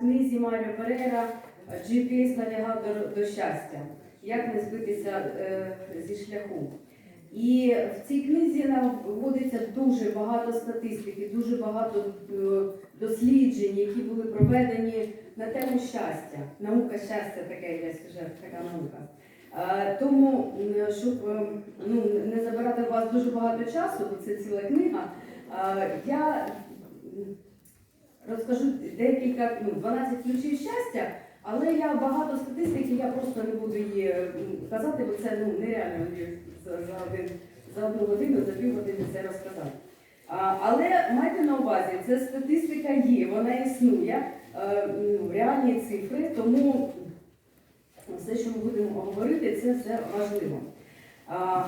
книзі Маріо Перейра GPS-навігатор до щастя. Як не збитися е, зі шляху. І в цій книзі наводиться дуже багато статистики, дуже багато е, досліджень, які були проведені на тему щастя. Наука щастя таке є вже така наука. Е, Тому, щоб е, ну, не забирати у вас дуже багато часу, бо це ціла книга, я розкажу декілька, ну, 12 ключів щастя, але я багато статистики, я просто не буду її казати, бо це ну, нереально за, один, за одну годину, за пів години це розказати. А, але майте на увазі, це статистика є, вона існує, е, реальні цифри, тому все, що ми будемо говорити, це все важливо. А,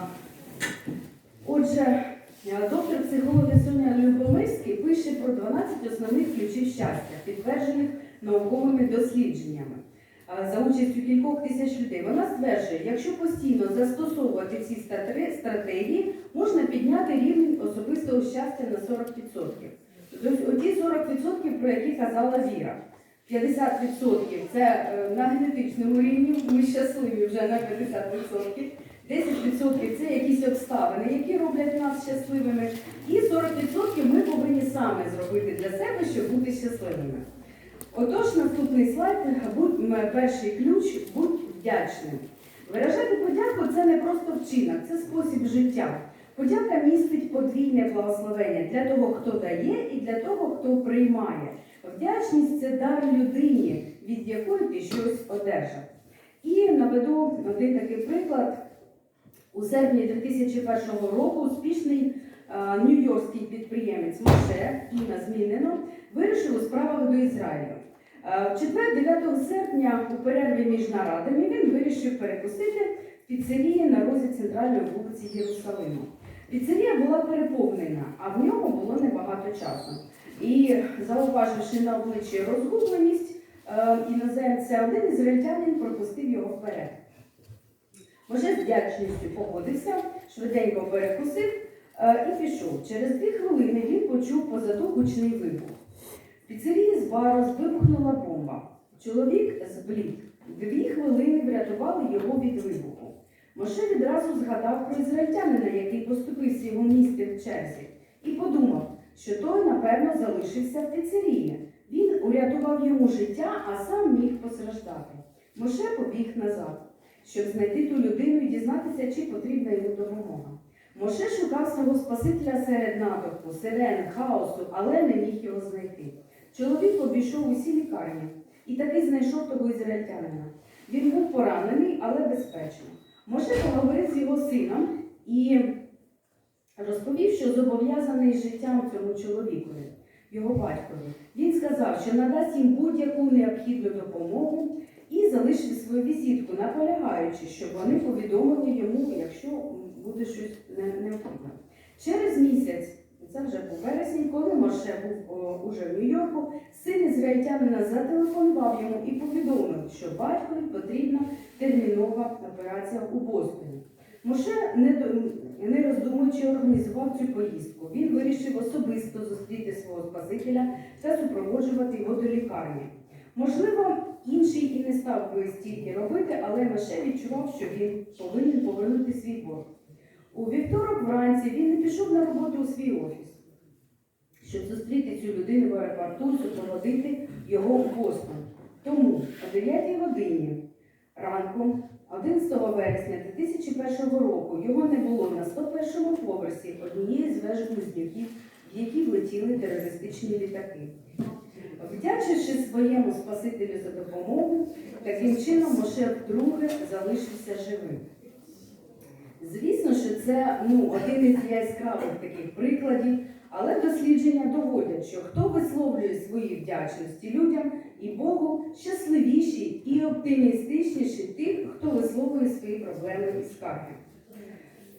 Отже, доктор психології Соня Любомирський пише про 12 основних ключів щастя, підтверджених науковими дослідженнями за участю кількох тисяч людей. Вона стверджує, якщо постійно застосовувати ці стратегії, можна підняти рівень особистого щастя на 40%. Тобто оті 40%, про які казала Віра. 50% це е, на генетичному рівні, ми щасливі вже на 50%. 10% це якісь обставини, які роблять нас щасливими. І 40% ми повинні саме зробити для себе, щоб бути щасливими. Отож, наступний слайд, будь, перший ключ, будь вдячним. Виражати подяку це не просто вчинок, це спосіб життя. Подяка містить подвійне благословення для того, хто дає, і для того, хто приймає. Вдячність це дар людині, від якої ти щось одержав. І наведу один такий приклад. У серпні 2001 року успішний е, нью-йоркський підприємець Моше Іна Змінено вирішив у справах до Ізраїлю. Е, В четвер, 9 серпня, у перерві між нарадами, він вирішив перекусити в піцерії на розі центральної вулиці Єрусалиму. Піцерія була переповнена, а в ньому було небагато часу. І зауваживши на обличчі розгубленість е, іноземця, один ізраїльтянин пропустив його вперед. Може, з вдячністю погодився, швиденько перекусив е, і пішов. Через дві хвилини він почув позаду гучний вибух. В піцерії з бару вибухнула бомба. Чоловік зблід. Дві хвилини врятували його від вибуху. Моше відразу згадав про ізраїльтянина, який поступився його місці в черзі, і подумав, що той, напевно, залишився в піцерії. Він урятував йому життя, а сам міг постраждати. Моше побіг назад щоб знайти ту людину і дізнатися, чи потрібна йому допомога. Моше шукав свого Спасителя серед натовпу, сирен, хаосу, але не міг його знайти. Чоловік обійшов усі лікарні і таки знайшов того ізраїльтянина. Він був поранений, але безпечно. Моше поговорив з його сином і розповів, що зобов'язаний життям цьому чоловікові, його батькові. Він сказав, що надасть їм будь-яку необхідну допомогу залишив свою візитку, наполягаючи, щоб вони повідомили йому, якщо буде щось не- необхідно. Через місяць, це вже був вересень, коли Моше був о, уже в Нью-Йорку, син ізраїльтянина зателефонував йому і повідомив, що батькові потрібна термінова операція у Бостоні. Моше, не, не роздумуючи, організував цю поїздку. Він вирішив особисто зустріти свого Спасителя та супроводжувати його до лікарні. Можливо, інший і не став би стільки робити, але Меше відчував, що він повинен повернути свій борг. У вівторок вранці він не пішов на роботу у свій офіс, щоб зустріти цю людину в аеропорту, супроводити його у Бостон. Тому о 9 годині ранку, 11 вересня 2001 року, його не було на 101 поверсі однієї з веж близнюків, в які влетіли терористичні літаки. Вдячивши своєму Спасителю за допомогу, таким чином Моше вдруге залишився живим. Звісно, що це ну, один із яскравих таких прикладів, але дослідження доводять, що хто висловлює свої вдячності людям і Богу, щасливіші і оптимістичніші тих, хто висловлює свої проблеми і скарги.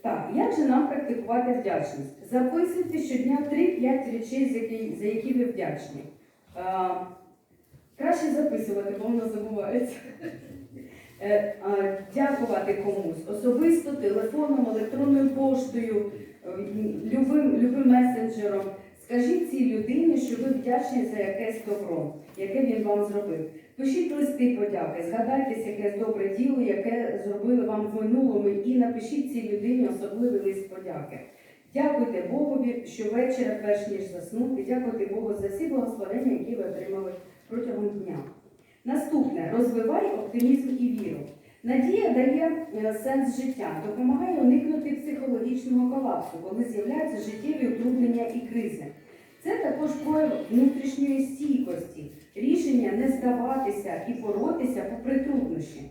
Так, як же нам практикувати вдячність? Записуйте щодня 3-5 речей, за які, ви вдячні. А, краще записувати, бо воно забувається. Е, Дякувати комусь особисто, телефоном, електронною поштою, е, любим, любим месенджером. Скажіть цій людині, що ви вдячні за якесь добро, яке він вам зробив. Пишіть листи подяки, згадайтесь якесь добре діло, яке зробили вам в минулому, і напишіть цій людині особливий лист подяки. Дякуйте Богові щовечора, перш ніж заснути. Дякуйте Богу за всі благословення, які ви отримали протягом дня. Наступне розвивай оптимізм і віру. Надія дає е, сенс життя, допомагає уникнути психологічного колапсу, коли з'являються життєві утруднення і кризи. Це також прояв внутрішньої стійкості, рішення не здаватися і боротися попри труднощі.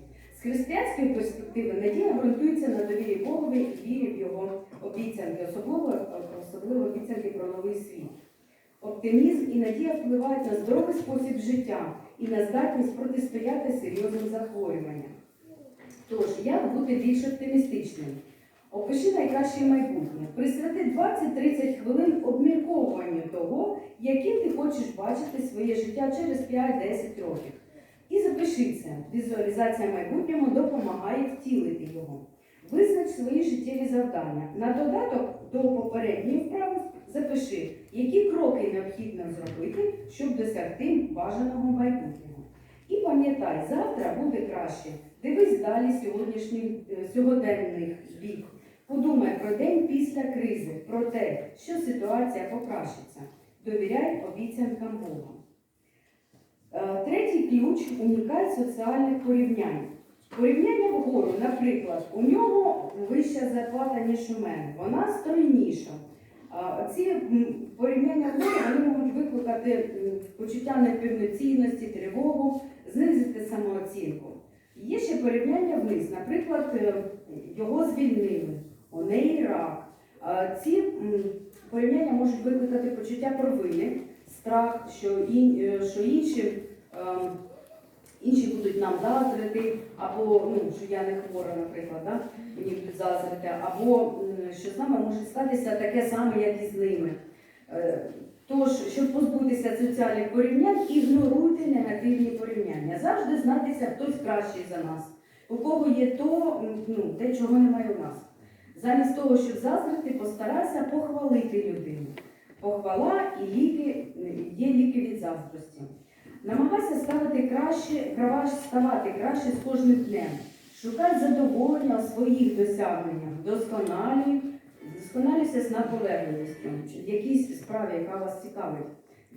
З християнської перспективи надія ґрунтується на довірі Богові і вірі в його обіцянки, особливо, особливо обіцянки про новий світ. Оптимізм і надія впливають на здоровий спосіб життя і на здатність протистояти серйозним захворюванням. Тож, як бути більш оптимістичним? Опиши найкраще майбутнє. Присвяти 20-30 хвилин обмірковуванню того, яким ти хочеш бачити своє життя через 5-10 років. І запиши це. Візуалізація майбутнього допомагає втілити його. Визнач свої життєві завдання. На додаток до попередньої вправи запиши, які кроки необхідно зробити, щоб досягти бажаного майбутнього. І пам'ятай, завтра буде краще. Дивись далі е, сьогоденний бік. Подумай про день після кризи, про те, що ситуація покращиться. Довіряй обіцянкам Бога. Е, Третій ключ уникай соціальних порівнянь. Порівняння вгору, наприклад, у нього вища зарплата, ніж у мене, вона стройніша. Ці порівняння вгору вони можуть викликати почуття неповноцінності, тривогу, знизити самооцінку. Є ще порівняння вниз. Наприклад, е, його звільнили, у неї рак. Ці порівняння можуть викликати почуття провини, страх, що, ін, е, що інші, ем, інші будуть нам заздрити, або ну, що я не хвора, наприклад, да? мені будуть заздрити, або що з нами може статися таке саме, як і з ними. Е, Тож, щоб позбутися соціальних порівнянь, ігноруйте негативні порівняння. Завжди знайтеся хтось кращий за нас. У кого є то, ну, те, чого немає у нас. Замість того, щоб заздрити, постарайся похвалити людину. Похвала і ліки є ліки від заздрості. Намагайся ставити краще, ставати краще з кожним днем. Шукай задоволення своїх досягненнях, досконалі, досконалюйся з наполегливістю, в якійсь справі, яка вас цікавить.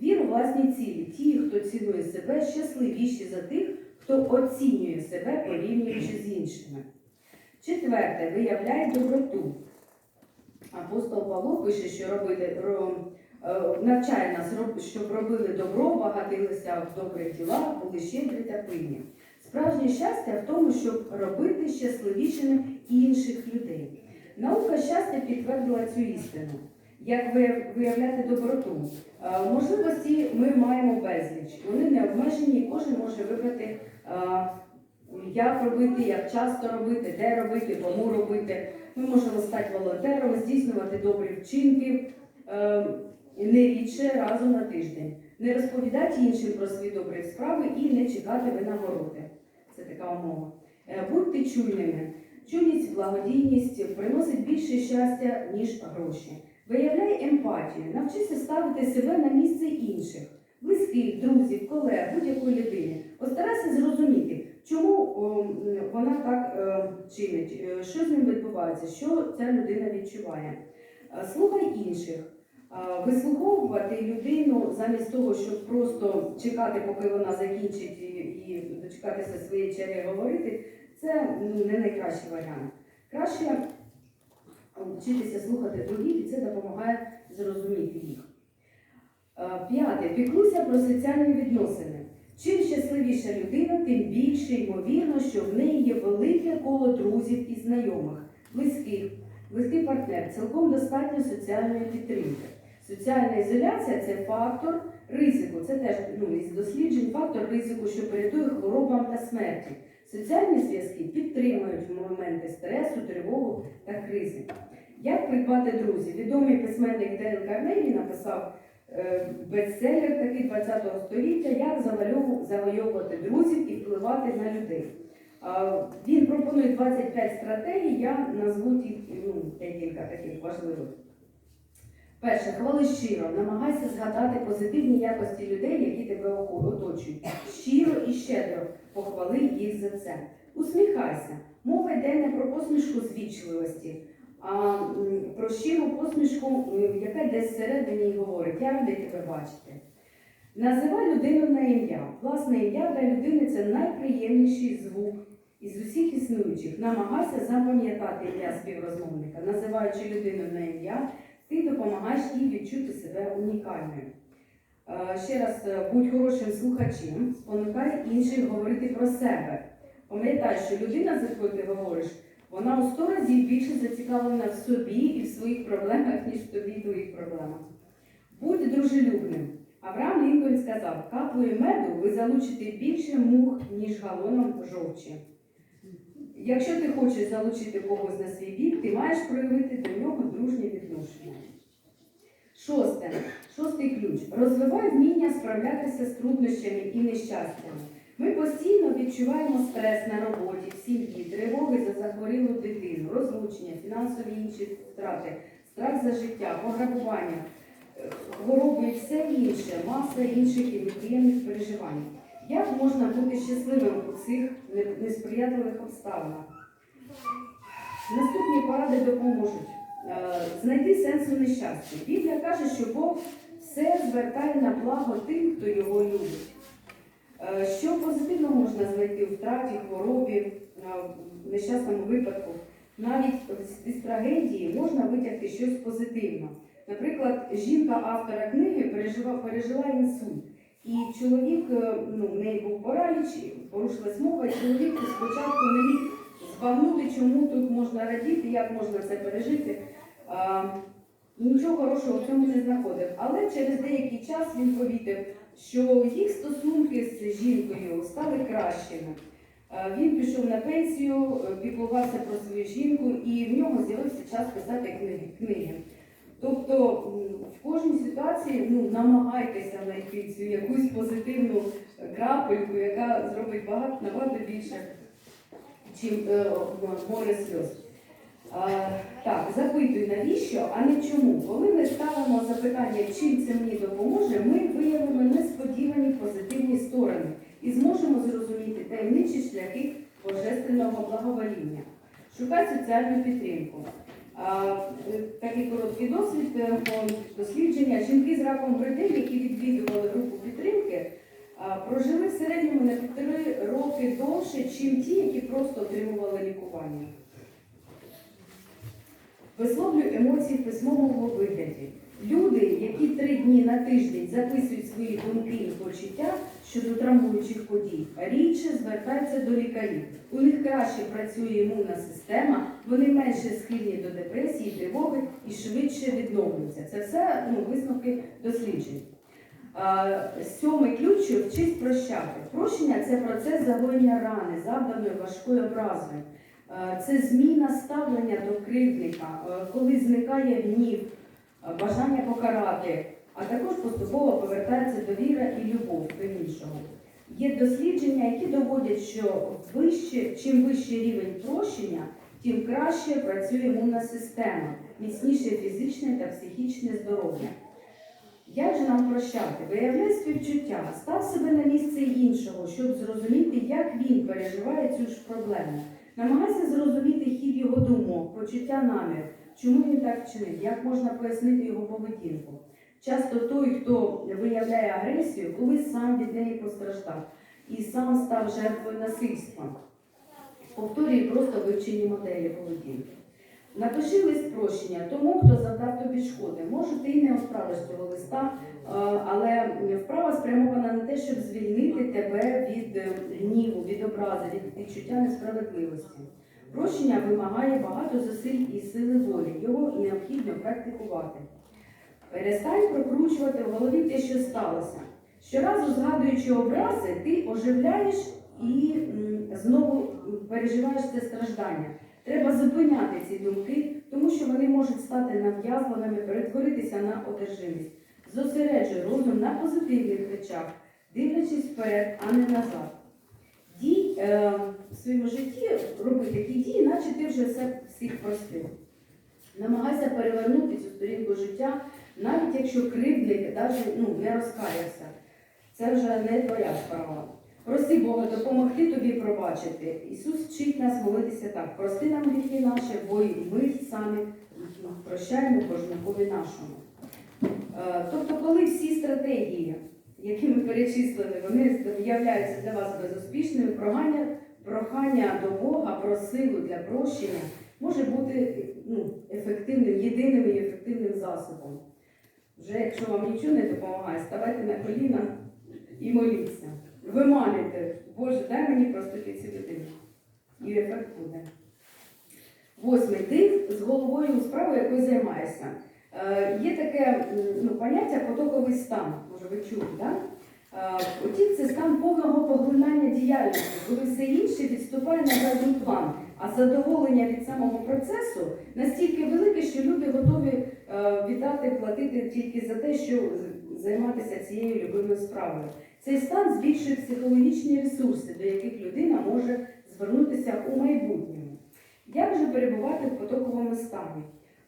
Вір у власні цілі. Ті, хто цінує себе, щасливіші за тих, хто оцінює себе, порівнюючи з іншими. Четверте, виявляй доброту. Апостол Павло пише, що робити, ро- е, навчає нас, щоб робили добро, багатилися в добрих ділах, були щедрі та пильні. Справжнє щастя в тому, щоб робити щасливішими інших людей. Наука щастя підтвердила цю істину. Як виявляти доброту? Е, Можливості ми маємо безліч. Вони не обмежені, кожен може вибрати, е, як робити, як часто робити, де робити, кому робити. Ми можемо стати волонтером, здійснювати добрі вчинки е, не рідше разу на тиждень, не розповідати іншим про свої добрі справи і не чекати винагороди. Це така умова. Е, Будьте чуйними. Чуйність, благодійність приносить більше щастя, ніж гроші. Виявляй емпатію, навчися ставити себе на місце інших, близьких, друзів, колег, будь-якої людини. Постарайся зрозуміти, чому вона так е, чинить, е, що з ним відбувається, що ця людина відчуває. Е, Слухай інших. Вислуховувати людину замість того, щоб просто чекати, поки вона закінчить і, і дочекатися своєї черги говорити, це ну, не найкращий варіант. Краще вчитися слухати других, і це допомагає зрозуміти їх. П'яте. Піклуйся про соціальні відносини. Чим щасливіша людина, тим більше ймовірно, що в неї є велике коло друзів і знайомих, близьких, близький партнер, цілком достатньо соціальної підтримки. Соціальна ізоляція це фактор ризику. Це теж ну, із досліджень фактор ризику, що передує хворобам та смерті. Соціальні зв'язки підтримують моменти стресу, тривогу та кризи. Як придбати друзів? Відомий письменник Дейл Карнегі написав е, бестселер такий 20-го століття, як завойовувати друзів і впливати на людей. Він пропонує 25 стратегій, я назву ті, ну, декілька таких важливих. Перше, хвали щиро, намагайся згадати позитивні якості людей, які тебе оточують. Щиро і щедро похвали їх за це. Усміхайся. Мова йде не про посмішку звічливості, а про щиру посмішку, яка десь всередині говорить, я радий тебе бачити. Називай людину на ім'я. Власне ім'я для людини це найприємніший звук із усіх існуючих. Намагайся запам'ятати ім'я співрозмовника. Називаючи людину на ім'я, ти допомагаєш їй відчути себе унікальною. Е, Ще раз, е, будь хорошим слухачем, спонукай інших говорити про себе. Пам'ятай, що людина, за якою ти говориш, вона у сто разів більше зацікавлена в собі і в своїх проблемах, ніж в тобі і твоїх проблемах. Будь дружелюбним. Авраам Лінкольн сказав, каплею меду ви залучите більше мух, ніж галоном жовчі. Якщо ти хочеш залучити когось на свій бік, ти маєш проявити до нього дружнє відношення. Шосте. Шостий ключ. Розвивай вміння справлятися з труднощами і нещастями. Ми постійно відчуваємо стрес на роботі, в сім'ї, тривоги за захворілу дитину, розлучення, фінансові інші втрати, страх за життя, пограбування, е, хвороби і все інше, маса інших і неприємних переживань. Як можна бути щасливим у цих несприятливих обставинах? Наступні поради допоможуть. Е, Знайти сенс у нещасті. Біблія каже, що Бог все звертає на благо тим, хто його любить. Е, Що позитивно можна знайти у втраті, хворобі, е, нещасному випадку. Навіть з- трагедії можна витягти щось позитивне. Наприклад, жінка автора книги пережила, пережила інсульт. І чоловік, е, ну, в неї був параліч, порушилась мова, і чоловік спочатку не міг збагнути, чому тут можна радіти, як можна це пережити. А, нічого хорошого в цьому не знаходив. Але через деякий час він помітив, що їх стосунки з жінкою стали кращими. Він пішов на пенсію, е, піклувався про свою жінку, і в нього з'явився час писати книги. Тобто в кожній ситуації ну, намагайтеся знайти цю якусь позитивну крапельку, яка зробить багато набагато більше, чим е, море сльоз. А, так, запитуй навіщо, а не чому. Коли ми ставимо запитання, чим це мені допоможе, ми виявимо несподівані позитивні сторони і зможемо зрозуміти таємничі шляхи божественного благовоління. Шукай соціальну підтримку. А, е, Такий короткий досвід е, дослідження. Жінки з раком грудей, які відвідували групу підтримки, а, прожили в середньому на півтори роки довше, ніж ті, які просто отримували лікування. Висловлюю емоції в письмовому вигляді. Люди, які три дні на тиждень записують свої думки і почуття щодо травмуючих подій, рідше звертаються до лікарів. У них краще працює імунна система, вони менше схильні до депресії, тривоги і швидше відновлюються. Це все ну, висновки досліджень. Сьомий ключ вчись прощати. Прощення це процес загоєння рани, завданої важкою образою. Е, Це зміна ставлення до кривдника, е, коли зникає гнів, е, бажання покарати, а також поступово повертається довіра і любов до іншого. Є дослідження, які доводять, що вище, чим вищий рівень прощення, тим краще працює імунна система, міцніше фізичне та психічне здоров'я. Як же нам прощати? Виявляй співчуття, став себе на місце іншого, щоб зрозуміти, як він переживає цю ж проблему. Намагайся зрозуміти хід його думок, почуття намір, чому він так чинить, як можна пояснити його поведінку. Часто той, хто виявляє агресію, колись сам від неї постраждав і сам став жертвою насильства. Повторюй просто вивчені моделі поведінки. Напиши лист прощення тому, хто завдав тобі шкоди. Може, ти й не відправиш цього листа, але вправа спрямована на те, щоб звільнити тебе від е, гніву, від образи, від відчуття несправедливості. Прощення вимагає багато зусиль і сили волі. Його необхідно практикувати. Перестань прокручувати в голові те, що сталося. Щоразу згадуючи образи, ти оживляєш і знову переживаєш це страждання. Треба зупиняти ці думки, тому що вони можуть стати нав'язливими, перетворитися на одержимість. Зосереджуй розум на позитивних речах, дивлячись вперед, а не назад. Дій е, в своєму житті, роби такі дії, наче ти вже все всіх простив. Намагайся перевернути цю сторінку життя Навіть якщо кривдник навіть, ну, не розкаявся, це вже не твоя справа. Проси Бога допомогти тобі пробачити. Ісус вчить нас молитися так. Прости нам гріхи наші, бо й ми самі прощаємо кожникові нашому. Е, Тобто, коли всі стратегії, які ми перечислили, вони являються для вас безуспішними, прохання, прохання до Бога про силу для прощення може бути ну, ефективним, єдиним і ефективним засобом. Вже якщо вам нічого не допомагає, ставайте на коліна і моліться. Виманюйте, Боже, дай мені простити цю людину. І ефект буде. Восьмий ти з головою у справу, якою займаєшся. Е, є таке ну, поняття потоковий стан, може ви чули, так? Е, це стан повного поглинання діяльності, коли все інше відступає на задній план, а задоволення від самого процесу настільки велике, що люди готові е, віддати, платити тільки за те, що займатися цією любимою справою. Цей стан збільшує психологічні ресурси, до яких людина може звернутися у майбутньому. Як же перебувати в потоковому стані?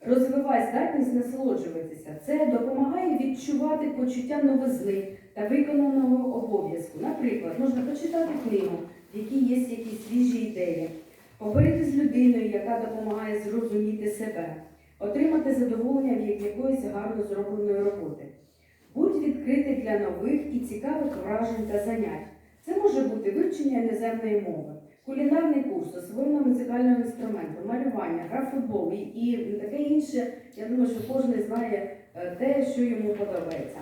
Розвивай здатність насолоджуватися. Це допомагає відчувати почуття новизни та виконаного обов'язку. Наприклад, можна почитати книгу, в якій є якісь свіжі ідеї, поговорити з людиною, яка допомагає зрозуміти себе, отримати задоволення від якоїсь гарно зробленої роботи. Будь відкритий для нових і цікавих вражень та занять. Це може бути вивчення іноземної мови, кулінарний курс, освоєння музикального інструменту, малювання, гра в футбол і, таке інше. Я думаю, що кожен знає е, те, що йому подобається.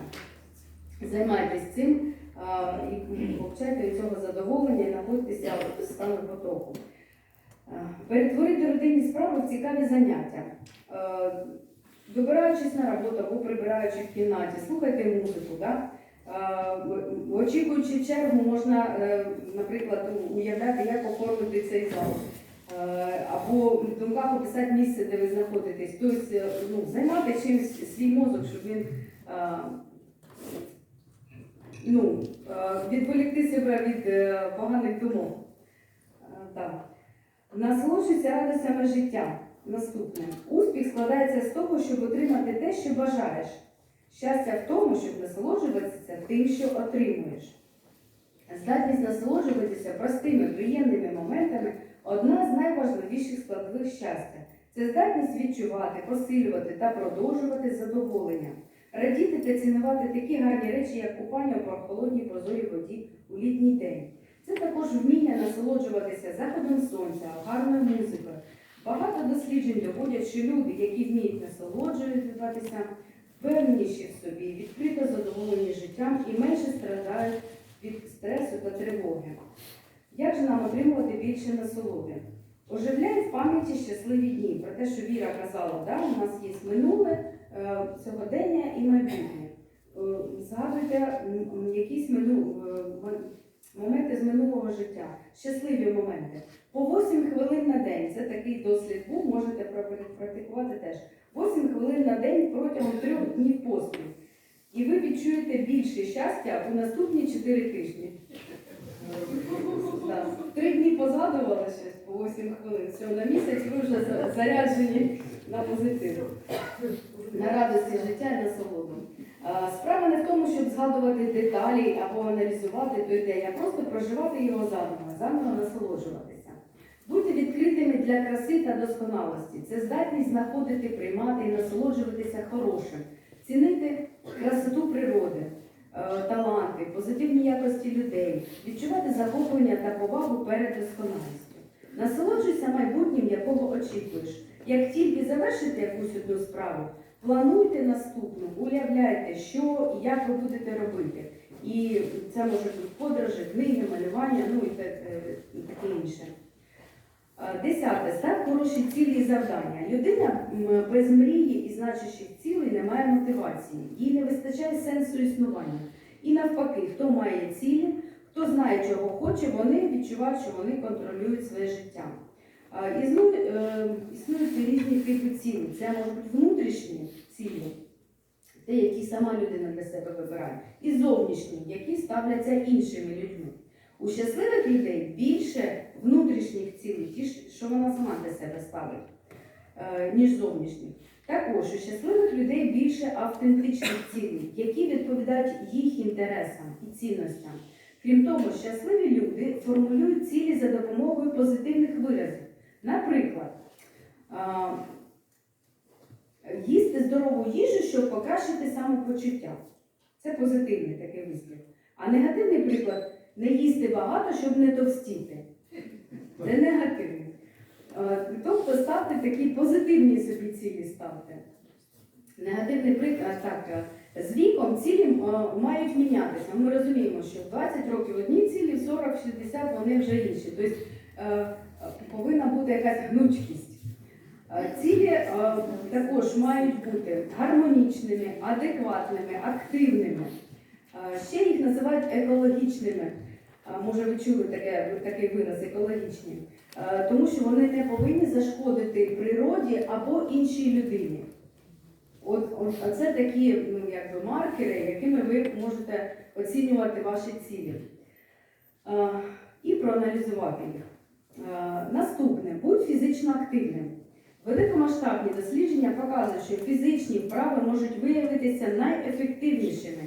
Займайтесь цим і получайте від цього задоволення і знаходьтеся в стану потоку. Е, Перетворити родинні справи в цікаві заняття. Е, Добираючись на роботу або прибираючи в кімнаті, слухайте музику. Да? Е, Очікуючи чергу, можна, е, наприклад, уявляти, як оформити цей зал. Е, Або в думках описати місце, де ви знаходитесь. Тобто ну, займати чимось свій мозок, щоб він ну, відволікти себе від поганих думок. Так. Насолоджуйся радостями життя. Наступне. Успіх складається з того, щоб отримати те, що бажаєш. Щастя в тому, щоб насолоджуватися тим, що отримуєш. Здатність насолоджуватися простими, приємними моментами одна з найважливіших складових щастя. Це здатність відчувати, посилювати та продовжувати задоволення, радіти та цінувати такі гарні речі, як купання у прохолодній прозорій воді у літній день. Це також вміння насолоджуватися заходом сонця, гарною музикою. Багато досліджень доводять, що люди, які вміють насолоджуватися, впевненіші в собі, відкрито задоволені життям і менше страдають від стресу та тривоги. Як же нам отримувати більше насолоди? Оживляй в пам'яті щасливі дні. Про те, що Віра казала, да? у нас є минуле, е, сьогодення і майбутнє. Е, Згадуйте якісь мину, е, моменти з минулого життя, щасливі моменти. По 8 хвилин на день. Це такий дослід був, можете практикувати теж. 8 хвилин на день протягом трьох днів поспіль. І ви відчуєте більше щастя у наступні 4 тижні. Три дні позгадували щось по 8 хвилин. Все, на місяць ви вже заряджені на позитив, на радості життя і насолоду. А, Справа не в тому, щоб згадувати деталі або аналізувати той день, а просто проживати його заново, заново насолоджуватися. Бути відкритими для краси та досконалості. Це здатність знаходити, приймати і насолоджуватися хорошим, цінити красоту природи, е, таланти, позитивні якості людей, відчувати захоплення та повагу перед досконалістю. Насолоджуйся майбутнім, якого очікуєш. Як тільки завершите якусь одну справу, плануйте наступну, уявляйте, що і як ви будете робити. І це може бути подорожі, книги, малювання, ну і е, таке інше. Е, Десяте. Став хороші цілі і завдання. Людина без мрії і значущих цілей не має мотивації, їй не вистачає сенсу існування. І навпаки, хто має цілі, хто знає, чого хоче, вони відчувають, що вони контролюють своє життя. Е, е, існують різні типи цілей. Це можуть бути внутрішні цілі, те, які сама людина для себе вибирає, і зовнішні, які ставляться іншими людьми. У щасливих людей більше внутрішніх цілей, ті, що вона сама для себе ставить, е, ніж зовнішніх. Також у щасливих людей більше автентичних цілей, які відповідають їх інтересам і цінностям. Крім того, щасливі люди формулюють цілі за допомогою позитивних виразів. Наприклад, їсти здорову їжу, щоб покращити самопочуття. Це позитивний такий вислів. А негативний приклад не їсти багато, щоб не товстіти. Це негативний. Е, Тобто ставте такі позитивні собі цілі ставте. Негативний приклад так. е, З віком цілі е, мають мінятися. Ми розуміємо, що в 20 років одні цілі, в 40-60 вони вже інші. Тобто повинна бути якась гнучкість. Цілі також мають бути гармонічними, адекватними, активними. Ще їх називають екологічними. Може, ви чули таке, такий вираз екологічні, тому що вони не повинні зашкодити природі або іншій людині. От, от а це такі ну, якби, маркери, якими ви можете оцінювати ваші цілі Е, і проаналізувати їх. Е, Наступне будь фізично активним. Великомасштабні дослідження показують, що фізичні вправи можуть виявитися найефективнішими,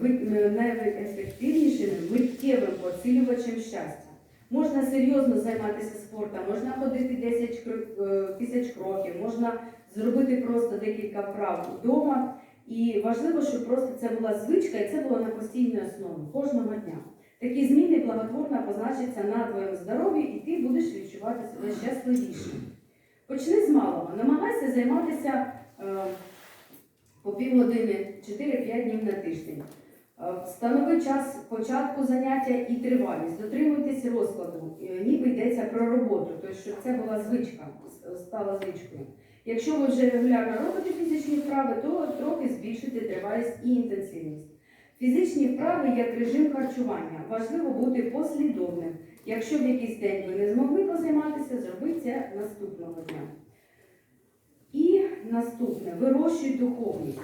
ви- найефективнішими миттєвим поцілювачем щастя. Можна серйозно займатися спортом, можна ходити 10 е, тисяч кроків, можна зробити просто декілька вправ вдома. І важливо, щоб просто це була звичка і це було на постійній основі кожного дня. Такі зміни благотворно позначаться на твоєму здоров'ї, і ти будеш відчувати себе щасливішим. Почни з малого. Намагайся займатися е, по півгодини 4-5 днів на тиждень. Е, Встанови час початку заняття і тривалість. Дотримуйтесь розкладу, е, ніби йдеться про роботу, тобто щоб це була звичка, стала звичкою. Якщо ви вже регулярно робите фізичні вправи, то трохи збільшити тривалість і інтенсивність. Фізичні вправи як режим харчування. Важливо бути послідовним. Якщо в якийсь день ви не змогли позайматися, зробіть це наступного дня. Наступне вирощуй духовність.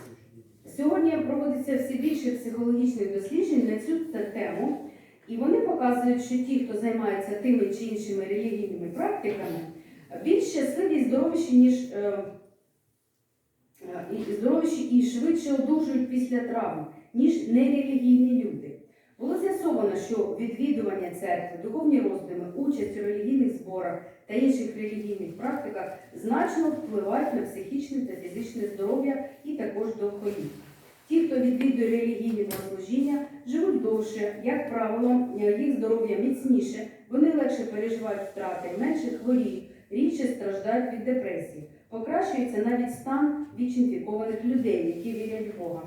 Сьогодні проводиться все більше психологічних досліджень на цю тему, і вони показують, що ті, хто займається тими чи іншими релігійними практиками, більш щасливі і здоровіші, ніж е, е, і здоровіші і швидше одужують після травм, ніж нерелігійні люди. Відвідування церкви, духовні роздуми, участь у релігійних зборах та інших релігійних практиках значно впливають на психічне та фізичне здоров'я і також довголіття. Ті, хто відвідує релігійні богослужіння, живуть довше, як правило, їх здоров'я міцніше, вони легше переживають втрати, менше хворіють, рідше страждають від депресії. Покращується навіть стан віч-інфікованих людей, які вірять Бога.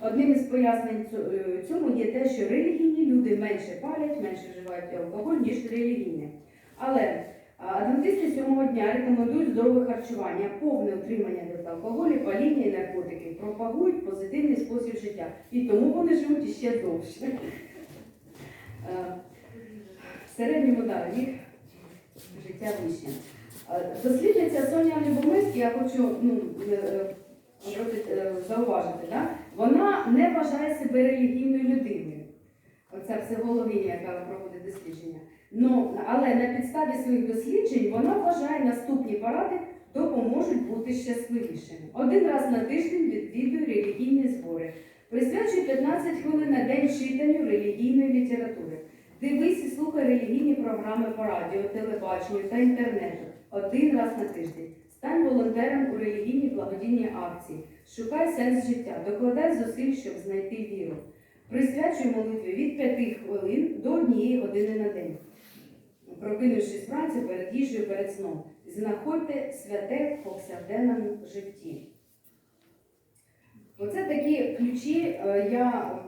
Одним із пояснень е, цьому є те, що релігійні люди менше палять, менше вживають алкоголь, ніж релігійні. Але адвентисти сьомого дня рекомендують здорове харчування, повне утримання від алкоголю, паління і наркотиків, пропагують позитивний спосіб життя. І тому вони живуть іще довше. Е, В середньому да, їх життя вище. Е, Дослідниця Соня Любомирська, я хочу ну, зауважити, да? Вона не вважає себе релігійною людиною. Оця психологиня, яка проводить дослідження. Ну, але на підставі своїх досліджень вона вважає наступні поради допоможуть бути щасливішими. Один раз на тиждень відвідуй релігійні збори. Присвячуй 15 хвилин на день читанню релігійної літератури. Дивись і слухай релігійні програми по радіо, телебаченню та інтернету один раз на тиждень. Стань волонтером у релігійній благодійній акції. Шукай сенс життя, докладай зусиль, щоб знайти віру. Присвячуй молитві від 5 хвилин до 1 години на день. Прокинувшись вранці перед їжею, перед сном, знаходьте святе в повсякденному житті. Оце такі ключі. е, Я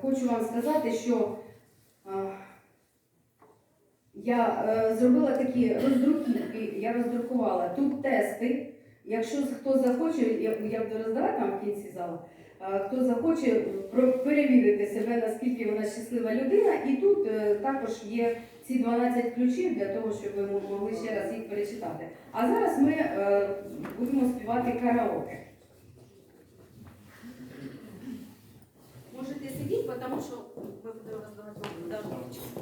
хочу вам сказати, що е, я е, зробила такі роздруківки, я роздрукувала тут тести. Якщо хто захоче, я, я буду роздавати вам в кінці залу. е, Хто захоче перевірити себе, наскільки вона щаслива людина, і тут е, також є ці 12 ключів для того, щоб ви могли ще раз їх перечитати. А зараз ми е, будемо співати караоке. Можете сидеть, потому что мы будем раздавать вам подарочки.